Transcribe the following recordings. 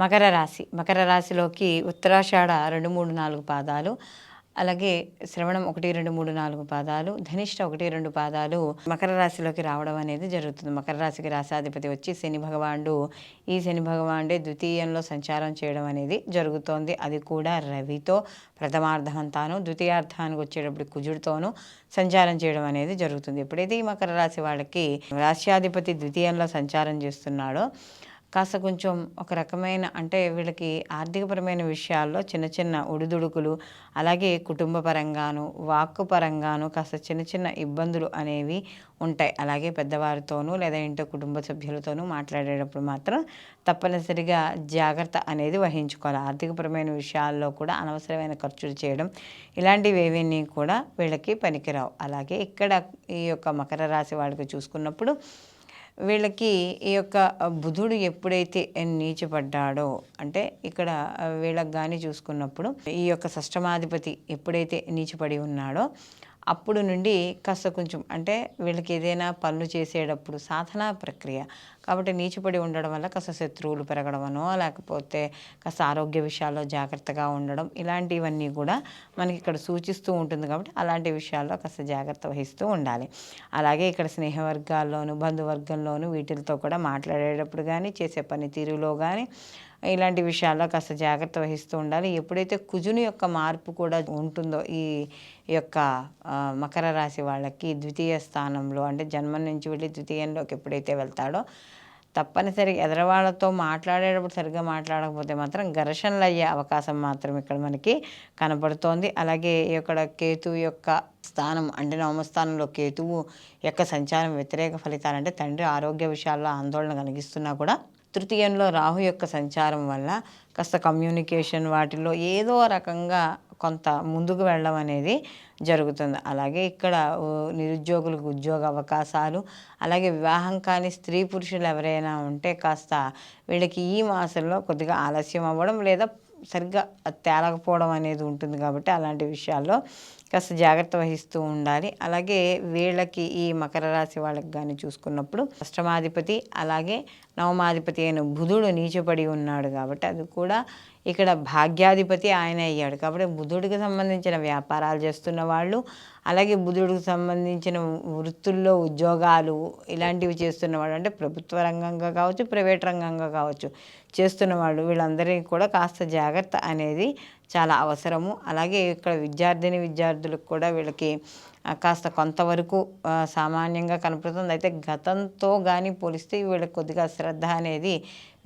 మకర రాశి. మకర రాశిలోకి ఉత్తరాషాఢ రెండు మూడు నాలుగు పాదాలు. అలాగే శ్రవణం ఒకటి రెండు మూడు నాలుగు పాదాలు. ధనిష్ట ఒకటి రెండు పాదాలు మకర రాశిలోకి రావడం అనేది జరుగుతుంది. మకర రాశికి రాశాధిపతి వచ్చి శని భగవానుడు. ఈ శని భగవానుడే ద్వితీయంలో సంచారం చేయడం అనేది జరుగుతోంది. అది కూడా రవితో ప్రథమార్థమంతాను ద్వితీయార్థానికి వచ్చేటప్పుడు కుజుడితోనూ సంచారం చేయడం అనేది జరుగుతుంది. ఎప్పుడైతే ఈ మకర రాశి వాళ్ళకి రాశ్యాధిపతి ద్వితీయంలో సంచారం చేస్తున్నాడో కాస్త కొంచెం ఒక రకమైన అంటే వీళ్ళకి ఆర్థికపరమైన విషయాల్లో చిన్న చిన్న ఒడిదుడుకులు అలాగే కుటుంబ పరంగాను వాక్కు పరంగాను కాస్త చిన్న చిన్న ఇబ్బందులు అనేవి ఉంటాయి. అలాగే పెద్దవారితోనూ లేదా ఇంట్లో కుటుంబ సభ్యులతోనూ మాట్లాడేటప్పుడు మాత్రం తప్పనిసరిగా జాగ్రత్త అనేది వహించుకోవాలి. ఆర్థికపరమైన విషయాల్లో కూడా అనవసరమైన ఖర్చులు చేయడం ఇలాంటివి ఏవన్నీ కూడా వీళ్ళకి పనికిరావు. అలాగే ఇక్కడ ఈ యొక్క మకర రాశి వాళ్ళకి చూసుకున్నప్పుడు వీళ్ళకి ఈ యొక్క బుధుడు ఎప్పుడైతే నీచపడ్డాడో అంటే ఇక్కడ వీళ్ళకి కానీ చూసుకున్నప్పుడు ఈ యొక్క షష్టమాధిపతి ఎప్పుడైతే నీచపడి ఉన్నాడో అప్పుడు నుండి కాస్త కొంచెం అంటే వీళ్ళకి ఏదైనా పనులు చేసేటప్పుడు సాధనా ప్రక్రియ. కాబట్టి నీచిపడి ఉండడం వల్ల కాస్త శత్రువులు పెరగడమనో లేకపోతే కాస్త ఆరోగ్య విషయాల్లో జాగ్రత్తగా ఉండడం ఇలాంటివన్నీ కూడా మనకి ఇక్కడ సూచిస్తూ ఉంటుంది కాబట్టి అలాంటి విషయాల్లో కాస్త జాగ్రత్త వహిస్తూ ఉండాలి. అలాగే ఇక్కడ స్నేహవర్గాల్లోనూ బంధువర్గంలోనూ వీటితో కూడా మాట్లాడేటప్పుడు కానీ చేసే పనితీరులో కానీ ఇలాంటి విషయాల్లో కాస్త జాగ్రత్త వహిస్తూ ఉండాలి. ఎప్పుడైతే కుజుని యొక్క మార్పు కూడా ఉంటుందో ఈ యొక్క మకర రాశి వాళ్ళకి ద్వితీయ స్థానంలో అంటే జన్మం నుంచి వెళ్ళి ద్వితీయంలోకి ఎప్పుడైతే వెళ్తాడో తప్పనిసరి ఎదరవాళ్ళతో మాట్లాడేటప్పుడు సరిగ్గా మాట్లాడకపోతే మాత్రం ఘర్షణలు అయ్యే అవకాశం మాత్రం ఇక్కడ మనకి కనపడుతోంది. అలాగే ఇక్కడ కేతు యొక్క స్థానం అంటే నవమస్థానంలో కేతువు యొక్క సంచారం వ్యతిరేక ఫలితాలంటే తండ్రి ఆరోగ్య విషయాల్లో ఆందోళన కలిగిస్తున్నా కూడా తృతీయంలో రాహు యొక్క సంచారం వల్ల కాస్త కమ్యూనికేషన్ వాటిలో ఏదో రకంగా కొంత ముందుకు వెళ్ళడం అనేది జరుగుతుంది. అలాగే ఇక్కడ నిరుద్యోగులకు ఉద్యోగ అవకాశాలు అలాగే వివాహం కాని స్త్రీ పురుషులు ఎవరైనా ఉంటే కాస్త వీళ్ళకి ఈ మాసంలో కొద్దిగా ఆలస్యం అవ్వడం లేదా సరిగ్గా తేలకపోవడం అనేది ఉంటుంది కాబట్టి అలాంటి విషయాల్లో కాస్త జాగ్రత్త వహిస్తూ ఉండాలి. అలాగే వీళ్ళకి ఈ మకర రాశి వాళ్ళకి కానీ చూసుకున్నప్పుడు అష్టమాధిపతి అలాగే నవమాధిపతి అయిన బుధుడు నీచపడి ఉన్నాడు కాబట్టి అది కూడా ఇక్కడ భాగ్యాధిపతి ఆయన అయ్యాడు. కాబట్టి బుధుడికి సంబంధించిన వ్యాపారాలు చేస్తున్న వాళ్ళు అలాగే బుధుడికి సంబంధించిన వృత్తుల్లో ఉద్యోగాలు ఇలాంటివి చేస్తున్న వాళ్ళు అంటే ప్రభుత్వ రంగంగా కావచ్చు ప్రైవేట్ రంగంగా కావచ్చు చేస్తున్న వాళ్ళు వీళ్ళందరికీ కూడా కాస్త జాగ్రత్త అనేది చాలా అవసరము. అలాగే ఇక్కడ విద్యార్థిని విద్యార్థులకు కూడా వీళ్ళకి కాస్త కొంతవరకు సామాన్యంగా కనపడుతుంది. అయితే గతంతో కానీ పోలిస్తే వీళ్ళకి కొద్దిగా శ్రద్ధ అనేది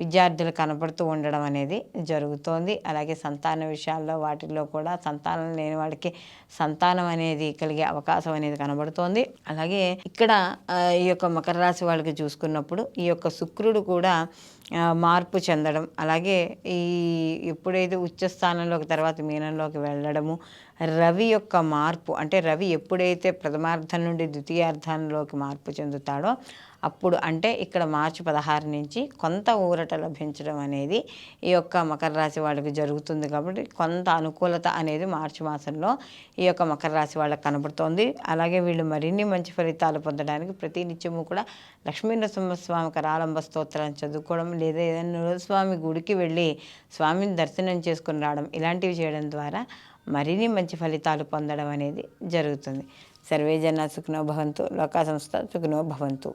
విద్యార్థులు కనపడుతూ ఉండడం అనేది జరుగుతోంది. అలాగే సంతాన విషయాల్లో వాటిల్లో కూడా సంతానం లేని వాడికి సంతానం అనేది కలిగే అవకాశం అనేది కనబడుతోంది. అలాగే ఇక్కడ ఈ యొక్క మకర రాశి వాళ్ళకి చూసుకున్నప్పుడు ఈ యొక్క శుక్రుడు కూడా మార్పు చెందడం. అలాగే ఈ ఎప్పుడైతే ఉచ్చస్థానంలోకి తర్వాత మీనంలోకి వెళ్ళడము రవి యొక్క మార్పు అంటే రవి ఎప్పుడైతే ప్రథమార్థం నుండి ద్వితీయార్థంలోకి మార్పు చెందుతాడో అప్పుడు అంటే ఇక్కడ మార్చి పదహారు నుంచి కొంత ఊరట లభించడం అనేది ఈ యొక్క మకర రాశి వాళ్ళకి జరుగుతుంది కాబట్టి కొంత అనుకూలత అనేది మార్చి మాసంలో ఈ యొక్క మకర రాశి వాళ్ళకి కనబడుతోంది. అలాగే వీళ్ళు మరిన్ని మంచి ఫలితాలు పొందడానికి ప్రతి నిత్యము కూడా లక్ష్మీ నరసింహస్వామి కరాలంబ స్తోత్రాన్ని చదువుకోవడం లేదా ఏదైనా స్వామి గుడికి వెళ్ళి స్వామిని దర్శనం చేసుకుని రావడం ఇలాంటివి చేయడం ద్వారా మరిన్ని మంచి ఫలితాలు పొందడం అనేది జరుగుతుంది. సర్వే జన సుఖనో భవంతు. లోకా సంస్థ సుఖనో భవంతు.